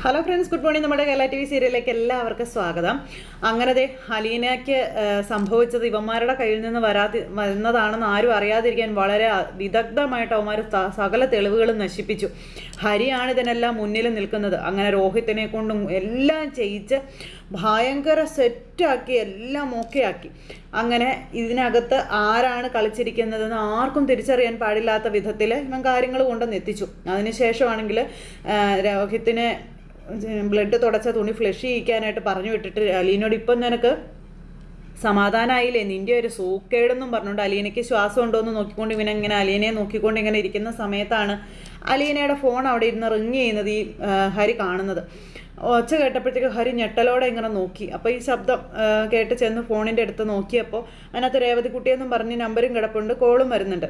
Hello friends good morning നമ്മുടെ Kerala T V സീരിയലിലേക്ക് എല്ലാവർക്കും സ്വാഗതം. അങ്ങനത്തെ ഹലീനയ്ക്ക് സംഭവിച്ചത് ഇവന്മാരുടെ കയ്യിൽ നിന്ന് വരാതി വരുന്നതാണെന്ന് ആരും അറിയാതിരിക്കാൻ വളരെ വിദഗ്ധമായിട്ട് അവന്മാർ സകല തെളിവുകളും നശിപ്പിച്ചു. ഹരിയാണ് ഇതിനെല്ലാം മുന്നിൽ നിൽക്കുന്നത്. അങ്ങനെ രോഹിത്തിനെ കൊണ്ടും എല്ലാം ചെയ്യിച്ച് ഭയങ്കര സെറ്റാക്കി എല്ലാം ഓക്കെ ആക്കി. അങ്ങനെ ഇതിനകത്ത് ആരാണ് കളിച്ചിരിക്കുന്നതെന്ന് ആർക്കും തിരിച്ചറിയാൻ പാടില്ലാത്ത വിധത്തിൽ ഇവൻ കാര്യങ്ങൾ കൊണ്ടുവന്ന് എത്തിച്ചു. അതിനുശേഷമാണെങ്കിൽ രോഹിത്തിനെ ബ്ലഡ് തുടച്ച തുണി ഫ്ലഷ് ചെയ്യിക്കാനായിട്ട് പറഞ്ഞു വിട്ടിട്ട് അലീനോട് ഇപ്പം നിനക്ക് സമാധാനമായില്ലേ നിന്റെ ഒരു സൂക്കേടെന്നും പറഞ്ഞുകൊണ്ട് അലീനയ്ക്ക് ശ്വാസം ഉണ്ടോ എന്ന് നോക്കിക്കൊണ്ട് ഇവനെ ഇങ്ങനെ അലീനയെ നോക്കിക്കൊണ്ട് ഇങ്ങനെ ഇരിക്കുന്ന സമയത്താണ് അലീനയുടെ ഫോൺ അവിടെ ഇരുന്ന് റിങ് ചെയ്യുന്നത് ഈ ഹരി കാണുന്നത്. ഒച്ച കേട്ടപ്പോഴത്തേക്ക് ഹരി ഞെട്ടലോടെ ഇങ്ങനെ നോക്കി. അപ്പോൾ ഈ ശബ്ദം കേട്ട് ചെന്ന് ഫോണിന്റെ അടുത്ത് നോക്കിയപ്പോൾ അതിനകത്ത് രേവതിക്കുട്ടിയെന്നും പറഞ്ഞ് നമ്പരും കിടപ്പുണ്ട് കോളും വരുന്നുണ്ട്.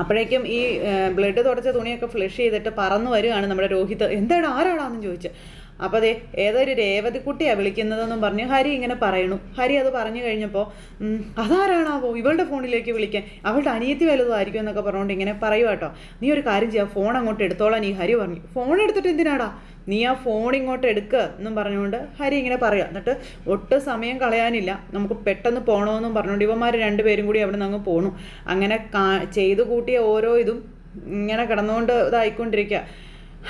അപ്പോഴേക്കും ഈ ബ്ലഡ് തുടച്ച തുണിയൊക്കെ ഫ്ലഷ് ചെയ്തിട്ട് പറന്നു വരികയാണ് നമ്മുടെ രോഹിത്. എന്താണ് ആരാടാന്ന് ചോദിച്ചു. അപ്പോൾ അതെ ഏതൊരു രേവതിക്കുട്ടിയാണ് വിളിക്കുന്നതെന്നും പറഞ്ഞു ഹരി ഇങ്ങനെ പറയണു. ഹരി അത് പറഞ്ഞു കഴിഞ്ഞപ്പോൾ "ഉം, അതാരാണാവോ ഇവളുടെ ഫോണിലേക്ക് വിളിക്കാൻ? അവളുടെ അനിയത്തി വലുതായിരിക്കും എന്നൊക്കെ പറഞ്ഞുകൊണ്ട് ഇങ്ങനെ പറയുക കേട്ടോ നീ ഒരു കാര്യം ചെയ്യാം ഫോൺ അങ്ങോട്ട് എടുത്തോളാൻ നീ ഹരി പറഞ്ഞു. ഫോൺ എടുത്തിട്ട് എന്തിനാടാ? നീ ആ ഫോൺ ഇങ്ങോട്ട് എടുക്കുക എന്നും പറഞ്ഞുകൊണ്ട് ഹരി ഇങ്ങനെ പറയുക എന്നിട്ട് ഒട്ടും സമയം കളയാനില്ല. നമുക്ക് പെട്ടെന്ന് പോകണമെന്നും പറഞ്ഞുകൊണ്ട് ഇവന്മാർ രണ്ടുപേരും കൂടി അവിടെ നിന്ന് അങ്ങ് പോണു. അങ്ങനെ കാ ചെയ്തു കൂട്ടിയ ഓരോ ഇതും ഇങ്ങനെ കിടന്നുകൊണ്ട് ഇതായിക്കൊണ്ടിരിക്കുക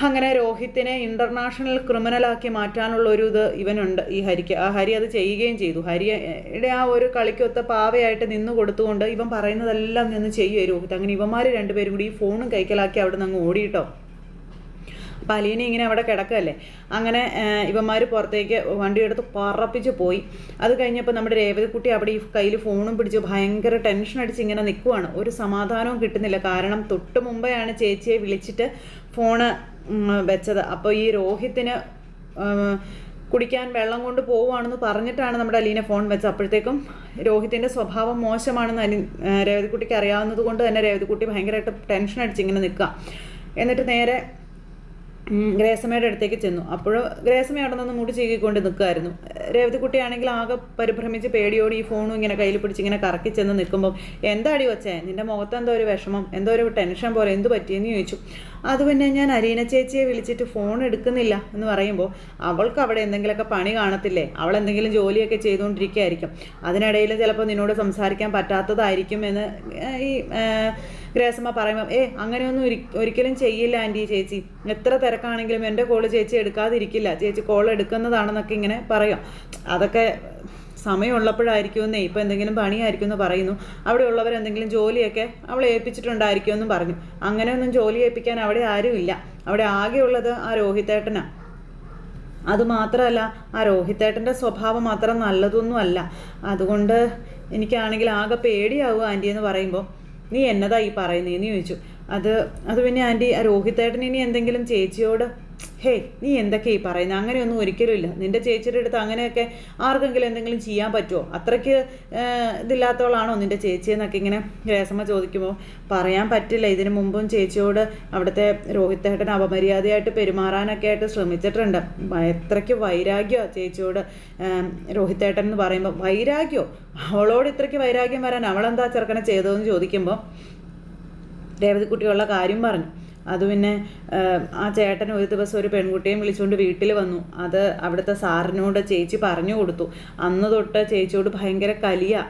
അങ്ങനെ രോഹിത്തിനെ ഇന്റർനാഷണൽ ക്രിമിനലാക്കി മാറ്റാനുള്ള ഒരു ഇത് ഇവനുണ്ട് ഈ ഹരിക്ക്. ആ ഹരി അത് ചെയ്യുകയും ചെയ്തു. ഹരിയുടെ ആ ഒരു കളിക്കൊത്ത പാവയായിട്ട് നിന്ന് കൊടുത്തുകൊണ്ട് ഇവൻ പറയുന്നതെല്ലാം നിന്ന് ചെയ്യുക രോഹിത്. അങ്ങനെ ഇവന്മാർ രണ്ടുപേരും കൂടി ഈ ഫോണും കൈക്കലാക്കി അവിടെ നിന്ന് അങ്ങ് ഓടിയിട്ടോ. അപ്പോൾ അലീന ഇങ്ങനെ അവിടെ കിടക്കല്ലേ അങ്ങനെ ഇവന്മാർ പുറത്തേക്ക് വണ്ടിയെടുത്ത് പറപ്പിച്ച് പോയി. അത് കഴിഞ്ഞപ്പോൾ നമ്മുടെ രേവതിക്കുട്ടി അവിടെ ഈ കയ്യിൽ ഫോണും പിടിച്ച് ഭയങ്കര ടെൻഷൻ അടിച്ച് ഇങ്ങനെ നിൽക്കുവാണ് ഒരു സമാധാനവും കിട്ടുന്നില്ല. കാരണം തൊട്ട് മുമ്പേയാണ് ചേച്ചിയെ വിളിച്ചിട്ട് ഫോണ് വെച്ചത്. അപ്പോൾ ഈ രോഹിത്തിന് കുടിക്കാൻ വെള്ളം കൊണ്ട് പോവുകയാണെന്ന് പറഞ്ഞിട്ടാണ് നമ്മുടെ അലീന ഫോൺ വെച്ചത്. അപ്പോഴത്തേക്കും രോഹിത്തിന്റെ സ്വഭാവം മോശമാണെന്ന് അലി രേവതിക്കുട്ടിക്ക് അറിയാവുന്നത് കൊണ്ട് തന്നെ രേവതിക്കുട്ടി ഭയങ്കരമായിട്ട് ടെൻഷൻ അടിച്ച് ഇങ്ങനെ നിൽക്കുക. എന്നിട്ട് നേരെ ഗ്രേസമ്മയുടെ അടുത്തേക്ക് ചെന്നു. അപ്പോൾ ഗ്രേസമ്മ അവിടെ നിന്ന് മുടി ചീകിക്കൊണ്ട് നിൽക്കുമായിരുന്നു രേവതിക്കുട്ടിയാണെങ്കിൽ ആകെ പരിഭ്രമിച്ച് പേടിയോട് ഈ ഫോണും ഇങ്ങനെ കയ്യിൽ പിടിച്ച് ഇങ്ങനെ കറക്കി ചെന്ന് നിൽക്കുമ്പോൾ എന്താടി വച്ചേ നിന്റെ മുഖത്ത് എന്തോ ഒരു വിഷമം എന്തോ ഒരു ടെൻഷൻ പോലെ എന്ത് പറ്റിയെന്ന് ചോദിച്ചു. അത് പിന്നെ ഞാൻ അരീന ചേച്ചിയെ വിളിച്ചിട്ട് ഫോൺ എടുക്കുന്നില്ല എന്ന് പറയുമ്പോൾ അവൾക്ക് അവിടെ എന്തെങ്കിലുമൊക്കെ പണി കാണത്തില്ലേ? അവൾ എന്തെങ്കിലും ജോലിയൊക്കെ ചെയ്തുകൊണ്ടിരിക്കുകയായിരിക്കും. അതിനിടയിൽ ചിലപ്പോൾ നിന്നോട് സംസാരിക്കാൻ പറ്റാത്തതായിരിക്കും എന്ന് ഈ ഗ്രേസമ്മ പറയുമ്പോൾ ഏ അങ്ങനെയൊന്നും ഒരിക്കലും ചെയ്യില്ല ആന്റി ചേച്ചി. എത്ര തിരക്കാണെങ്കിലും എന്റെ കോൾ ചേച്ചി എടുക്കാതിരിക്കില്ല. ചേച്ചി കോൾ എടുക്കുന്നതാണെന്നൊക്കെ ഇങ്ങനെ പറയാം. അതൊക്കെ സമയമുള്ളപ്പോഴായിരിക്കുമെന്നേ ഇപ്പോൾ എന്തെങ്കിലും പണിയായിരിക്കും എന്ന് പറയുന്നു. അവിടെ ഉള്ളവരെന്തെങ്കിലും ജോലിയൊക്കെ അവളെ ഏൽപ്പിച്ചിട്ടുണ്ടായിരിക്കും എന്നും പറഞ്ഞു. അങ്ങനെയൊന്നും ജോലി ഏൽപ്പിക്കാൻ അവിടെ ആരുമില്ല. അവിടെ ആകെയുള്ളത് ആ രോഹിതേട്ടനാണ് അതുമാത്രമല്ല ആ രോഹിത്തേട്ടന്റെ സ്വഭാവം മാത്രം നല്ലതൊന്നുമല്ല. അതുകൊണ്ട് എനിക്കാണെങ്കിൽ ആകെ പേടിയാവുക ആന്റി എന്ന് പറയുമ്പോൾ നീ എന്നതാ ഈ പറയുന്നതെന്ന് ചോദിച്ചു. അത് അത് പിന്നെ ആന്റി ആ രോഹിത്തേട്ടൻ ഇനി എന്തെങ്കിലും ചേച്ചിയോട് ഹേ നീ എന്തൊക്കെയാ ഈ പറയുന്നത് അങ്ങനെയൊന്നും ഒരിക്കലും ഇല്ല. നിന്റെ ചേച്ചിയുടെ അടുത്ത് അങ്ങനെയൊക്കെ ആർക്കെങ്കിലും എന്തെങ്കിലും ചെയ്യാൻ പറ്റുമോ അത്രയ്ക്ക് ഇതില്ലാത്തവളാണോ നിന്റെ ചേച്ചി എന്നൊക്കെ ഇങ്ങനെ രേസമ്മ ചോദിക്കുമ്പോൾ പറയാൻ പറ്റില്ല. ഇതിനു മുമ്പും ചേച്ചിയോട് അവിടുത്തെ രോഹിത്തേട്ടൻ അപമര്യാദയായിട്ട് പെരുമാറാനൊക്കെ ആയിട്ട് ശ്രമിച്ചിട്ടുണ്ട്. എത്രയ്ക്ക് വൈരാഗ്യമോ ചേച്ചിയോട് രോഹിത്തേട്ടൻ എന്ന് പറയുമ്പോൾ വൈരാഗ്യമോ അവളോട് ഇത്രയ്ക്ക് വൈരാഗ്യം വരാൻ അവളെന്താ ചെറുക്കനെ ചെയ്തതെന്ന് ചോദിക്കുമ്പോൾ രേവതിക്കുട്ടിയുള്ള കാര്യം പറഞ്ഞു. അത് പിന്നെ ആ ചേട്ടൻ ഒരു ദിവസം ഒരു പെൺകുട്ടിയെ വിളിച്ചുകൊണ്ട് വീട്ടിൽ വന്നു. അത് അവിടുത്തെ സാറിനോട് ചേച്ചി പറഞ്ഞു കൊടുത്തു. അന്ന് തൊട്ട് ചേച്ചിയോട് ഭയങ്കര കലിയ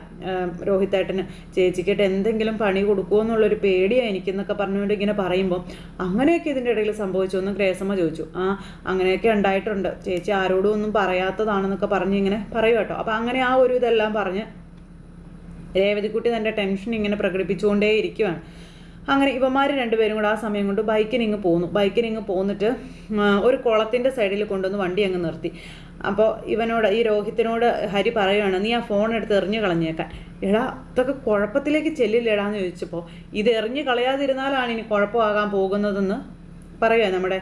രോഹിത്തേട്ടന് ചേച്ചിക്കിട്ട് എന്തെങ്കിലും പണി കൊടുക്കുമോ എന്നുള്ളൊരു പേടിയാണ് എനിക്കെന്നൊക്കെ പറഞ്ഞുകൊണ്ട് ഇങ്ങനെ പറയുമ്പോൾ അങ്ങനെയൊക്കെ ഇതിന്റെ ഇടയിൽ സംഭവിച്ചു എന്ന് ഗ്രേസമ്മ ചോദിച്ചു. ആ അങ്ങനെയൊക്കെ ഉണ്ടായിട്ടുണ്ട്. ചേച്ചി ആരോടും ഒന്നും പറയാത്തതാണെന്നൊക്കെ പറഞ്ഞ് ഇങ്ങനെ പറയൂ കേട്ടോ. അപ്പോൾ അങ്ങനെ ആ ഒരു ഇതെല്ലാം പറഞ്ഞ് രേവതിക്കുട്ടി തന്റെ ടെൻഷൻ ഇങ്ങനെ പ്രകടിപ്പിച്ചുകൊണ്ടേ ഇരിക്കുവാണ് അങ്ങനെ ഇവന്മാർ രണ്ടുപേരും കൂടെ ആ സമയം കൊണ്ട് ബൈക്കിന് ഇങ്ങ് പോന്നു. ബൈക്കിന് ഇങ്ങ് പോന്നിട്ട് ഒരു കുളത്തിന്റെ സൈഡിൽ കൊണ്ടുവന്ന് വണ്ടി അങ്ങ് നിർത്തി. അപ്പോൾ ഇവനോട് ഈ രോഹിത്തിനോട് ഹരി പറയുകയാണ് നീ ആ ഫോൺ എടുത്ത് എറിഞ്ഞു കളഞ്ഞേക്കാൻ. എടാ ഇതൊക്കെ കുഴപ്പത്തിലേക്ക് ചെല്ലില്ലേടാന്ന് ചോദിച്ചപ്പോൾ ഇത് എറിഞ്ഞു കളയാതിരുന്നാലാണ് ഇനി കുഴപ്പമാകാൻ പോകുന്നതെന്ന്? പറയുക നമ്മുടെ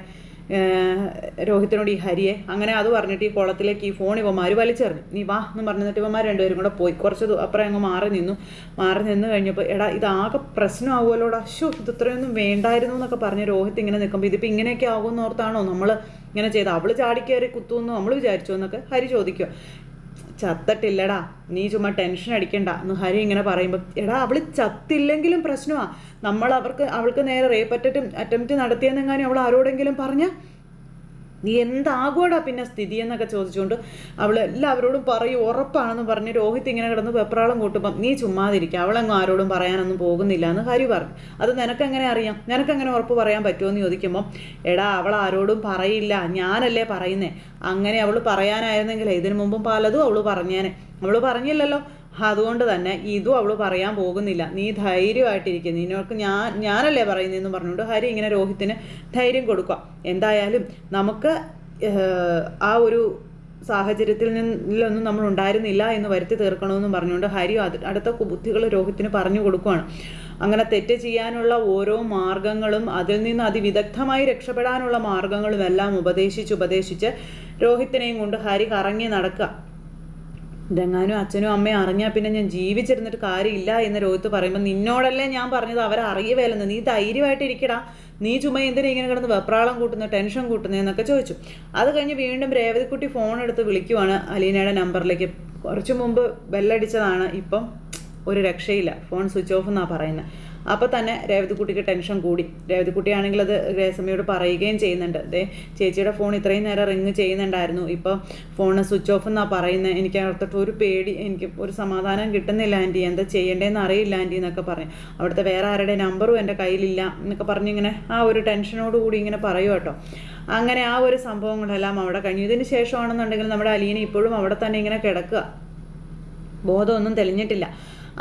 രോഹിത്തിനോട് ഈ ഹരിയെ. അങ്ങനെ അത് പറഞ്ഞിട്ട് ഈ കുളത്തിലേക്ക് ഈ ഫോൺ ഇവന്മാർ വലിച്ചെറിഞ്ഞു. നീ വാ എന്ന് പറഞ്ഞിട്ട് ഇവന്മാർ രണ്ടുപേരും കൂടെ പോയി. കുറച്ച് അപ്പുറം അങ്ങ് മാറി നിന്നു. മാറി നിന്ന് കഴിഞ്ഞപ്പോൾ എടാ ഇതാകെ പ്രശ്നമാവുമല്ലോടാ അശോ ഇത് ഇത്രയൊന്നും വേണ്ടായിരുന്നു എന്നൊക്കെ പറഞ്ഞ് രോഹിത് ഇങ്ങനെ നിൽക്കുമ്പോൾ ഇതിപ്പോൾ ഇങ്ങനെയൊക്കെ ആകുമെന്ന് ഓർത്താണോ നമ്മൾ ഇങ്ങനെ ചെയ്ത്? അവൾ ചാടിക്കയറി കുത്തുമെന്ന്? നമ്മൾ വിചാരിച്ചു എന്നൊക്കെ ഹരി ചോദിക്കുക ചത്തട്ടില്ലടാ. നീ ചുമ്മാ ടെൻഷൻ അടിക്കണ്ട. എന്ന് ഹരി ഇങ്ങനെ പറയുമ്പോൾ എടാ അവൾ ചത്തില്ലെങ്കിലും പ്രശ്നമാണ് നമ്മൾ അവർക്ക് അവൾക്ക് നേരെ റേപ്പ് അറ്റം അറ്റംപ്റ്റ് നടത്തിയെന്നെങ്ങാനും അവൾ ആരോടെങ്കിലും പറഞ്ഞ നീ എന്താകുവാടാ പിന്നെ സ്ഥിതി എന്നൊക്കെ ചോദിച്ചുകൊണ്ട് അവൾ എല്ലാവരോടും പറയും ഉറപ്പാണെന്ന് പറഞ്ഞ് രോഹിത് ഇങ്ങനെ കിടന്ന് വെപ്രാളം കൂട്ടുമ്പം നീ ചുമ്മാതിരിക്കുക അവളെങ്ങും ആരോടും പറയാനൊന്നും പോകുന്നില്ല എന്ന് ഹരി പറഞ്ഞു. അത് നിനക്കെങ്ങനെ അറിയാം? നിനക്കെങ്ങനെ ഉറപ്പ് പറയാൻ പറ്റുമോ? എന്ന് ചോദിക്കുമ്പം എടാ അവൾ ആരോടും പറയില്ല. ഞാനല്ലേ പറയുന്നേ. അങ്ങനെ അവൾ പറയാനായിരുന്നെങ്കിൽ ഇതിനു മുമ്പും പലതും അവൾ പറഞ്ഞേനെ. അവൾ പറഞ്ഞില്ലല്ലോ. അതുകൊണ്ട് തന്നെ ഇതും അവൾ പറയാൻ പോകുന്നില്ല. നീ ധൈര്യമായിട്ടിരിക്കും. നിന്നോർക്ക് ഞാൻ ഞാനല്ലേ പറയുന്നതെന്ന് പറഞ്ഞുകൊണ്ട് ഹരി ഇങ്ങനെ രോഹിത്തിന് ധൈര്യം കൊടുക്കുക. എന്തായാലും നമുക്ക് ആ ഒരു സാഹചര്യത്തിൽ നിന്നിലൊന്നും നമ്മൾ ഉണ്ടായിരുന്നില്ല എന്ന് വരുത്തി തീർക്കണമെന്ന് പറഞ്ഞുകൊണ്ട് ഹരി അടുത്ത ബുദ്ധികൾ രോഹിത്തിന് പറഞ്ഞു കൊടുക്കുകയാണ് അങ്ങനെ തെറ്റ് ചെയ്യാനുള്ള ഓരോ മാർഗങ്ങളും അതിൽ നിന്ന് അതിവിദഗ്ധമായി രക്ഷപ്പെടാനുള്ള മാർഗങ്ങളും എല്ലാം ഉപദേശിച്ച് ഉപദേശിച്ച് രോഹിത്തിനെയും കൊണ്ട് ഹരി കറങ്ങി നടക്കുക. ഇതെങ്ങാനും അച്ഛനും അമ്മയും അറിഞ്ഞാൽ പിന്നെ ഞാൻ ജീവിച്ചിരുന്നിട്ട് കാര്യമില്ല എന്ന് രോഹിത്ത് പറയുമ്പോൾ നിന്നോടല്ലേ ഞാൻ പറഞ്ഞത്? അവരെ അറിയുവേലെന്ന് നീ ധൈര്യമായിട്ട് ഇരിക്കടാ. നീ ചുമ എന്തിനാ ഇങ്ങനെ കിടന്ന് വെപ്രാളം കൂട്ടുന്ന ടെൻഷൻ കൂട്ടുന്ന എന്നൊക്കെ ചോദിച്ചു. അത് കഴിഞ്ഞ് വീണ്ടും രേവതിക്കുട്ടി ഫോൺ എടുത്ത് വിളിക്കുവാണ് അലീനയുടെ നമ്പറിലേക്ക്. കുറച്ചു മുമ്പ് ബെല്ലടിച്ചതാണ് ഇപ്പം ഒരു രക്ഷയില്ല. ഫോൺ സ്വിച്ച് ഓഫ് എന്നാണ് പറയുന്നത് അപ്പോൾ തന്നെ രേവതിക്കുട്ടിക്ക് ടെൻഷൻ കൂടി. രേവതിക്കുട്ടിയാണെങ്കിൽ അത് ഗ്രേസമ്മയോട് പറയുകയും ചെയ്യുന്നുണ്ട്. ദേ ചേച്ചിയുടെ ഫോൺ ഇത്രയും നേരം റിങ് ചെയ്യുന്നുണ്ടായിരുന്നു. ഇപ്പോൾ ഫോൺ സ്വിച്ച് ഓഫ് എന്നാണ് പറയുന്നത് എനിക്ക് അവിടുത്തെ ഒരു പേടി എനിക്ക് ഒരു സമാധാനം കിട്ടുന്നില്ല ആന്റി എന്താ ചെയ്യേണ്ടതെന്ന് അറിയില്ല ആന്റി എന്നൊക്കെ പറയും. അവിടുത്തെ വേറെ ആരുടെ നമ്പറും എന്റെ കയ്യിലില്ല എന്നൊക്കെ പറഞ്ഞിങ്ങനെ ആ ഒരു ടെൻഷനോട് കൂടി ഇങ്ങനെ പറയും കേട്ടോ. അങ്ങനെ ആ ഒരു സംഭവങ്ങളെല്ലാം അവിടെ കഴിഞ്ഞു. ഇതിന് ശേഷമാണെന്നുണ്ടെങ്കിൽ നമ്മുടെ അലീന ഇപ്പോഴും അവിടെ തന്നെ ഇങ്ങനെ കിടക്കുക. ബോധമൊന്നും തെളിഞ്ഞിട്ടില്ല.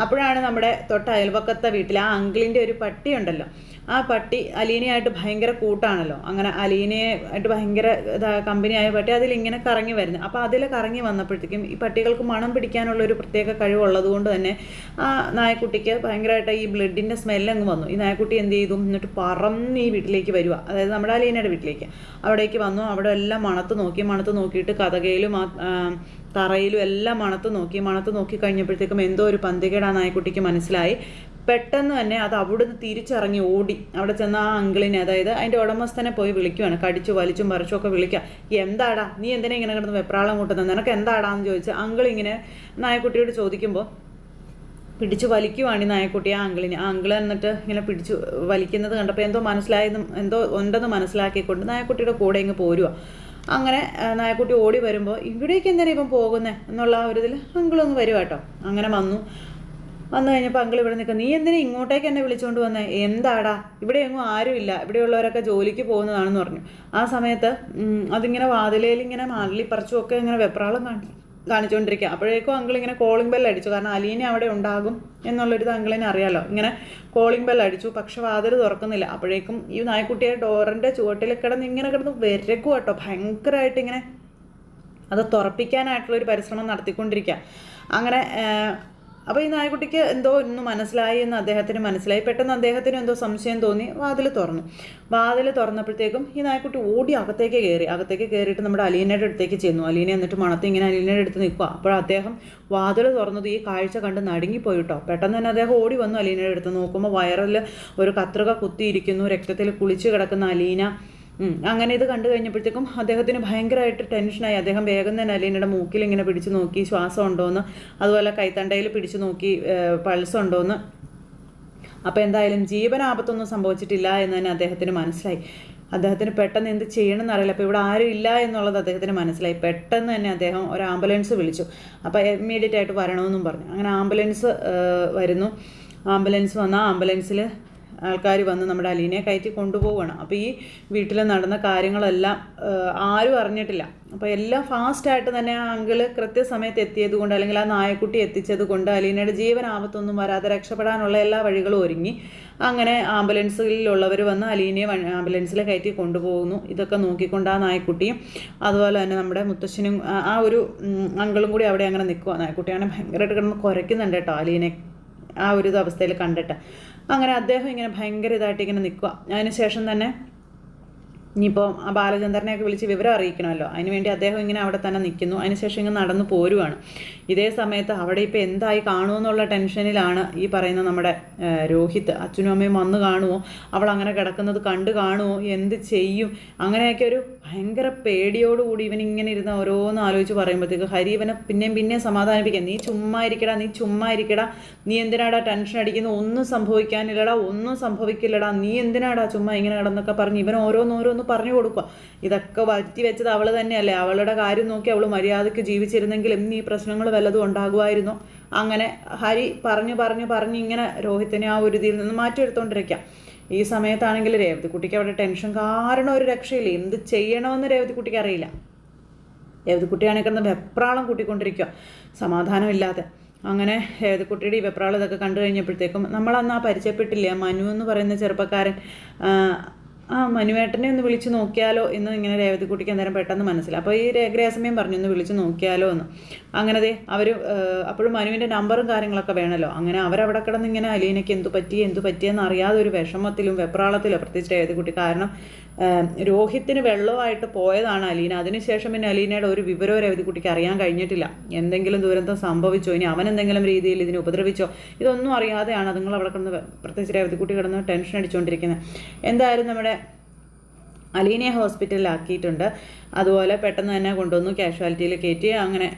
അപ്പോഴാണ് നമ്മുടെ തൊട്ട അയൽവക്കത്തെ വീട്ടിൽ ആ അങ്കിളിന്റെ ഒരു പട്ടി ഉണ്ടല്ലോ. ആ പട്ടി അലീനയായിട്ട് ഭയങ്കര കൂട്ടാണല്ലോ. അങ്ങനെ അലീനയെ ആയിട്ട് ഭയങ്കര ഇതാ കമ്പനിയായ പട്ടി അതിലിങ്ങനെ കറങ്ങി വരുന്നത്. അപ്പോൾ അതിൽ കറങ്ങി വന്നപ്പോഴത്തേക്കും ഈ പട്ടികൾക്ക് മണം പിടിക്കാനുള്ള ഒരു പ്രത്യേക കഴിവുള്ളത് കൊണ്ട് തന്നെ ആ നായക്കുട്ടിക്ക് ഭയങ്കരമായിട്ട് ഈ ബ്ലഡിന്റെ സ്മെല്ലങ്ങ് വന്നു. ഈ നായക്കുട്ടി എന്ത് ചെയ്തു? എന്നിട്ട് പറന്ന് ഈ വീട്ടിലേക്ക് വരിക അതായത് നമ്മുടെ അലീനയുടെ വീട്ടിലേക്ക്. അവിടേക്ക് വന്നു. അവിടെ എല്ലാം മണത്ത് നോക്കി മണത്ത് നോക്കിയിട്ട് കഥകയിലും ആ, തറയിലും എല്ലാം മണത്ത് നോക്കി മണത്ത് നോക്കി കഴിഞ്ഞപ്പോഴത്തേക്കും എന്തോ ഒരു പന്തികേടാ നായക്കുട്ടിക്ക് മനസ്സിലായി. പെട്ടെന്ന് തന്നെ അത് അവിടുന്ന് തിരിച്ചിറങ്ങി ഓടി. അവിടെ ചെന്ന ആ അങ്കിളിനെ അതായത് അതിന്റെ ഉടമസ്ഥനെ പോയി വിളിക്കുവാണ്. കടിച്ചു വലിച്ചും പറിച്ചും ഒക്കെ വിളിക്കുക എന്താടാ നീ എന്തിനാ ഇങ്ങനെ കിടന്ന് വെപ്രാളം കൂട്ടുന്നത്? നിനക്ക് എന്താടാ എന്ന് ചോദിച്ച് അങ്കിൾ ഇങ്ങനെ നായക്കുട്ടിയോട് ചോദിക്കുമ്പോൾ പിടിച്ചു വലിക്കുവാണ് ഈ നായക്കുട്ടി ആ അങ്കിളിനെ. ആ അങ്കിൾ എന്നിട്ട് ഇങ്ങനെ പിടിച്ചു വലിക്കുന്നത് കണ്ടപ്പോൾ എന്തോ മനസ്സിലായെന്നും എന്തോ ഉണ്ടെന്ന് മനസ്സിലാക്കിക്കൊണ്ട് നായക്കുട്ടിയുടെ കൂടെ ഇങ്ങ് പോരുക അങ്ങനെ നായക്കുട്ടി ഓടി വരുമ്പോൾ ഇവിടേക്ക് എന്തിനാണ് ഇപ്പം പോകുന്നത് എന്നുള്ള ഒരു ഇതിൽ അങ്കിളൊന്ന് വരും കേട്ടോ. അങ്ങനെ വന്നു. വന്നു കഴിഞ്ഞപ്പോൾ അങ്കിൾ ഇവിടെ നിൽക്കുക നീ എന്തിനാ ഇങ്ങോട്ടേക്ക് എന്നെ വിളിച്ചുകൊണ്ട് വന്നേ? എന്താടാ? ഇവിടെ എങ്ങും ആരുമില്ല ഇവിടെയുള്ളവരൊക്കെ ജോലിക്ക് പോകുന്നതാണെന്ന് പറഞ്ഞു. ആ സമയത്ത് അതിങ്ങനെ വാതിലയിൽ ഇങ്ങനെ മാലി പറിച്ചും ഒക്കെ ഇങ്ങനെ വെപ്രാളം കാണി കാണിച്ചുകൊണ്ടിരിക്കുക അപ്പോഴേക്കും അങ്കിൾ ഇങ്ങനെ കോളിംഗ് ബെൽ അടിച്ചു. കാരണം അലീനെ അവിടെ ഉണ്ടാകും എന്നുള്ളൊരിത് അങ്കിളിനെ അറിയാലോ. ഇങ്ങനെ കോളിംഗ് ബെൽ അടിച്ചു. പക്ഷെ വാതിൽ തുറക്കുന്നില്ല. അപ്പോഴേക്കും ഈ നായ്ക്കുട്ടിയെ ഡോറിന്റെ ചുവട്ടിൽ കിടന്ന് ഇങ്ങനെ കിടന്ന് വിരക്കും കേട്ടോ ഭയങ്കരമായിട്ട് ഇങ്ങനെ അത് തുറപ്പിക്കാനായിട്ടുള്ള ഒരു പരിശ്രമം നടത്തിക്കൊണ്ടിരിക്കുക അങ്ങനെ അപ്പോൾ ഈ നായ്ക്കുട്ടിക്ക് എന്തോ ഒന്ന് മനസ്സിലായി എന്ന് അദ്ദേഹത്തിന് മനസ്സിലായി. പെട്ടെന്ന് അദ്ദേഹത്തിന് എന്തോ സംശയം തോന്നി വാതിൽ തുറന്നു. വാതിൽ തുറന്നപ്പോഴത്തേക്കും ഈ നായ്ക്കുട്ടി ഓടി അകത്തേക്ക് കയറി. അകത്തേക്ക് കയറിയിട്ട് നമ്മുടെ അലീനയുടെ അടുത്തേക്ക് ചെന്നു. അലീന എന്നിട്ട് മണത്ത് ഇങ്ങനെ അലീനയുടെ അടുത്ത് നിൽക്കുക അപ്പോൾ അദ്ദേഹം വാതിൽ തുറന്നത് ഈ കാഴ്ച കണ്ട് നടുങ്ങിപ്പോയി കേട്ടോ പെട്ടെന്ന് തന്നെ അദ്ദേഹം ഓടി വന്നു അലീനയുടെ അടുത്ത്. നോക്കുമ്പോൾ വയറിൽ ഒരു കത്രിക കുത്തിയിരിക്കുന്നു. രക്തത്തിൽ കുളിച്ച് കിടക്കുന്ന അലീന. അങ്ങനെ ഇത് കണ്ടു കഴിഞ്ഞപ്പോഴത്തേക്കും അദ്ദേഹത്തിന് ഭയങ്കരമായിട്ട് ടെൻഷനായി. അദ്ദേഹം വേഗം തന്നെ അലീനയുടെ മൂക്കിൽ ഇങ്ങനെ പിടിച്ചു നോക്കി ശ്വാസം ഉണ്ടോയെന്ന് അതുപോലെ കൈത്തണ്ടയിൽ പിടിച്ചു നോക്കി പൾസ് ഉണ്ടോയെന്ന് അപ്പോൾ എന്തായാലും ജീവനാപത്തൊന്നും സംഭവിച്ചിട്ടില്ല എന്ന് തന്നെ അദ്ദേഹത്തിന് മനസ്സിലായി. അദ്ദേഹത്തിന് പെട്ടെന്ന് എന്ത് ചെയ്യണമെന്ന് അറിയില്ല. അപ്പോൾ ഇവിടെ ആരും ഇല്ല എന്നുള്ളത് അദ്ദേഹത്തിന് മനസ്സിലായി. പെട്ടെന്ന് തന്നെ അദ്ദേഹം ഒരു ആംബുലൻസ് വിളിച്ചു. അപ്പോൾ ഇമ്മീഡിയറ്റ് ആയിട്ട് വരണമെന്നും പറഞ്ഞു. അങ്ങനെ ആംബുലൻസ് വരുന്നു. ആംബുലൻസ് വന്ന ആംബുലൻസിൽ ആൾക്കാർ വന്ന് നമ്മുടെ അലീനയെ കയറ്റി കൊണ്ടുപോവുകയാണ്. അപ്പോൾ ഈ വീട്ടിൽ നടന്ന കാര്യങ്ങളെല്ലാം ആരും അറിഞ്ഞിട്ടില്ല. അപ്പോൾ എല്ലാം ഫാസ്റ്റായിട്ട് തന്നെ ആ അങ്കിൾ കൃത്യസമയത്ത് എത്തിയത് കൊണ്ട് അല്ലെങ്കിൽ ആ നായക്കുട്ടി എത്തിച്ചത് കൊണ്ട് അലീനയുടെ ജീവൻ ആപത്തൊന്നും വരാതെ രക്ഷപ്പെടാനുള്ള എല്ലാ വഴികളും ഒരുങ്ങി. അങ്ങനെ ആംബുലൻസിലുള്ളവർ വന്ന് അലീനയെ ആംബുലൻസിൽ കയറ്റി കൊണ്ടുപോകുന്നു. ഇതൊക്കെ നോക്കിക്കൊണ്ട് ആ നായക്കുട്ടിയും അതുപോലെ തന്നെ നമ്മുടെ മുത്തശ്ശനും ആ- ഒരു അങ്കിളും കൂടി അവിടെ അങ്ങനെ നിൽക്കുക നായക്കുട്ടിയാണെങ്കിൽ ഭയങ്കരമായിട്ട് കിടന്ന് കുരയ്ക്കുന്നുണ്ട് കേട്ടോ അലീനെ ആ ഒരു അവസ്ഥയിൽ കണ്ടിട്ട്. അങ്ങനെ അദ്ദേഹം ഇങ്ങനെ ഭയങ്കര ഇതായിട്ട് ഇങ്ങനെ നിൽക്കുക. അതിനുശേഷം തന്നെ ഇനിയിപ്പോൾ ആ ബാലചന്ദ്രനെയൊക്കെ വിളിച്ച് വിവരം അറിയിക്കണമല്ലോ. അതിനുവേണ്ടി അദ്ദേഹം ഇങ്ങനെ അവിടെ തന്നെ നിൽക്കുന്നു. അതിനുശേഷം ഇങ്ങനെ നടന്നു പോരുവാണ്. ഇതേ സമയത്ത് അവിടെ ഇപ്പോൾ എന്തായി കാണുമെന്നുള്ള ടെൻഷനിലാണ് ഈ പറയുന്ന നമ്മുടെ രോഹിത്. അച്ഛനും അമ്മയും വന്ന് കാണുമോ അവൾ അങ്ങനെ കിടക്കുന്നത് കണ്ട് കാണുമോ എന്ത് ചെയ്യും? അങ്ങനെയൊക്കെ ഒരു ഭയങ്കര പേടിയോടുകൂടി ഇവൻ ഇങ്ങനെ ഇരുന്ന് ഓരോന്ന് ആലോചിച്ച് പറയുമ്പോഴത്തേക്ക് ഹരി ഇവനെ പിന്നെയും പിന്നെയും സമാധാനിപ്പിക്കാം നീ ചുമ്മാ ഇരിക്കടാ നീ ചുമ്മാ ഇരിക്കടാ നീ എന്തിനാടാ ടെൻഷൻ അടിക്കുന്നത് ഒന്നും സംഭവിക്കാനില്ലടാ ഒന്നും സംഭവിക്കില്ലടാ. നീ എന്തിനാടാ ചുമ്മാ ഇങ്ങനെ കിടന്നൊക്കെ പറഞ്ഞ് ഇവൻ ഓരോന്ന് ഓരോന്ന് പറഞ്ഞു കൊടുക്കുക. ഇതൊക്കെ വരുത്തി വെച്ചത് അവൾ തന്നെയല്ലേ. അവളുടെ കാര്യം നോക്കി അവൾ മര്യാദയ്ക്ക് ജീവിച്ചിരുന്നെങ്കിൽ ഈ പ്രശ്നങ്ങൾ വല്ലതും ഉണ്ടാകുമായിരുന്നു? അങ്ങനെ ഹരി പറഞ്ഞു പറഞ്ഞു പറഞ്ഞ് ഇങ്ങനെ രോഹിത്തിനെ ആ ഒരു ഇതിൽ നിന്ന് മാറ്റിയെടുത്തോണ്ടിരിക്കാം ഈ സമയത്താണെങ്കിൽ രേവതിക്കുട്ടിക്ക് അവിടെ ടെൻഷൻ കാരണം ഒരു രക്ഷയില്ല. എന്ത് ചെയ്യണമെന്ന് രേവതിക്കുട്ടിക്ക് അറിയില്ല. രേവതിക്കുട്ടിയാണെങ്കിൽ കിടന്ന് വെപ്രാളം കൂട്ടിക്കൊണ്ടിരിക്കുക സമാധാനമില്ലാതെ. അങ്ങനെ രേവതിക്കുട്ടിയുടെ ഈ വെപ്രാളം ഇതൊക്കെ കണ്ടു കഴിഞ്ഞപ്പോഴത്തേക്കും നമ്മളന്ന് ആ പരിചയപ്പെട്ടില്ല? മനു എന്ന് പറയുന്ന ചെറുപ്പക്കാരൻ ആ, മനുവേട്ടനെ ഒന്ന് വിളിച്ച് നോക്കിയാലോ എന്ന് ഇങ്ങനെ രേവതിക്കുട്ടിക്ക് അന്നേരം പെട്ടെന്ന് മനസ്സിലായി. അപ്പോൾ ഈ രേഖരേസമയം പറഞ്ഞു ഒന്ന് വിളിച്ച് നോക്കിയാലോ എന്ന്. അങ്ങനെ അവർ അപ്പോഴും മനുവിന്റെ നമ്പറും കാര്യങ്ങളൊക്കെ വേണമല്ലോ അങ്ങനെ അവരവിടെ കിടന്ന് ഇങ്ങനെ അലീനയ്ക്ക് എന്തു പറ്റി എന്തു പറ്റിയെന്ന് അറിയാതെ ഒരു വിഷമത്തിലും വെപ്രാളത്തിലും പ്രത്യേകിച്ച് രേവതിക്കുട്ടി കാരണം രോഹിത്തിന് വെള്ളമായിട്ട് പോയതാണ് അലീന. അതിനുശേഷം പിന്നെ അലീനയുടെ ഒരു വിവരവും രവതിക്കുട്ടിക്ക് അറിയാൻ കഴിഞ്ഞിട്ടില്ല. എന്തെങ്കിലും ദുരന്തം സംഭവിച്ചോ ഇനി അവൻ എന്തെങ്കിലും രീതിയിൽ ഇതിനെ ഉപദ്രവിച്ചോ ഇതൊന്നും അറിയാതെയാണ് അതുങ്ങൾ അവിടെ കിടന്ന് പ്രത്യേകിച്ച് രവതിക്കുട്ടി കിടന്ന് ടെൻഷൻ അടിച്ചുകൊണ്ടിരിക്കുന്നത് എന്തായാലും നമ്മുടെ അലീനയെ ഹോസ്പിറ്റലിലാക്കിയിട്ടുണ്ട്. അതുപോലെ പെട്ടെന്ന് തന്നെ കൊണ്ടുവന്നു കാഷ്വാലിറ്റിയിൽ കയറ്റി അങ്ങനെ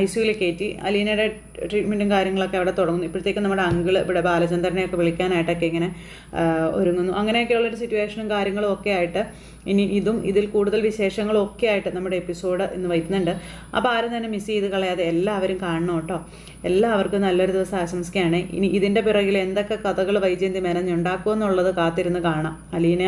ഐ സിയുയിൽ കയറ്റി. അലീനയുടെ ട്രീറ്റ്മെന്റും കാര്യങ്ങളൊക്കെ അവിടെ തുടങ്ങുന്നു. ഇപ്പോഴത്തേക്കും നമ്മുടെ അങ്കിൾ ഇവിടെ ബാലചന്ദ്രനെയൊക്കെ വിളിക്കാനായിട്ടൊക്കെ ഇങ്ങനെ ഒരുങ്ങുന്നു. അങ്ങനെയൊക്കെയുള്ളൊരു സിറ്റുവേഷനും കാര്യങ്ങളും ഒക്കെ ആയിട്ട് ഇനി ഇതും ഇതിൽ കൂടുതൽ വിശേഷങ്ങളും ഒക്കെ ആയിട്ട് നമ്മുടെ എപ്പിസോഡ് ഇന്ന് വരുന്നുണ്ട് അപ്പോൾ ആരും തന്നെ മിസ് ചെയ്ത് കളയാതെ എല്ലാവരും കാണണം കേട്ടോ. എല്ലാവർക്കും നല്ലൊരു ദിവസം ആശംസിക്കുകയാണ്. ഇനി ഇതിന്റെ പിറകിൽ എന്തൊക്കെ കഥകൾ വൈജയന്തി മെനഞ്ഞുണ്ടാക്കുമെന്നുള്ളത് കാത്തിരുന്ന് കാണാം. അലീന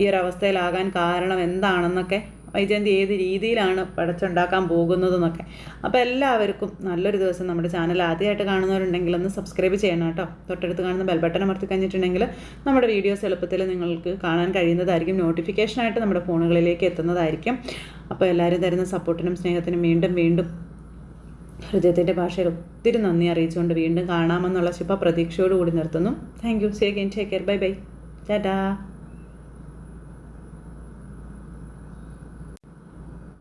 ഈ ഒരു അവസ്ഥയിലാകാൻ കാരണം എന്താണെന്നൊക്കെ വൈജയന്തി ഏത് രീതിയിലാണ് പടച്ചുണ്ടാക്കാൻ പോകുന്നതെന്നൊക്കെ. അപ്പോൾ എല്ലാവർക്കും നല്ലൊരു ദിവസം നമ്മുടെ ചാനൽ ആദ്യമായിട്ട് കാണുന്നവരുണ്ടെങ്കിൽ ഒന്ന് സബ്സ്ക്രൈബ് ചെയ്യണം കേട്ടോ. തൊട്ടടുത്ത് കാണുന്ന ബെൽബട്ടൺ അമർത്തി കഴിഞ്ഞിട്ടുണ്ടെങ്കിൽ നമ്മുടെ വീഡിയോസ് എളുപ്പത്തിൽ നിങ്ങൾക്ക് കാണാൻ കഴിയുന്നതായിരിക്കും. നോട്ടിഫിക്കേഷനായിട്ട് നമ്മുടെ ഫോണുകളിലേക്ക് എത്തുന്നതായിരിക്കും. അപ്പോൾ എല്ലാവരും തരുന്ന സപ്പോർട്ടിനും സ്നേഹത്തിനും വീണ്ടും വീണ്ടും ഹൃദയത്തിന്റെ ഭാഷയിൽ ഒത്തിരി നന്ദി അറിയിച്ചുകൊണ്ട് വീണ്ടും കാണാമെന്നുള്ള ശുഭ പ്രതീക്ഷയോടുകൂടി നിർത്തുന്നു thank you say again take care bye bye tata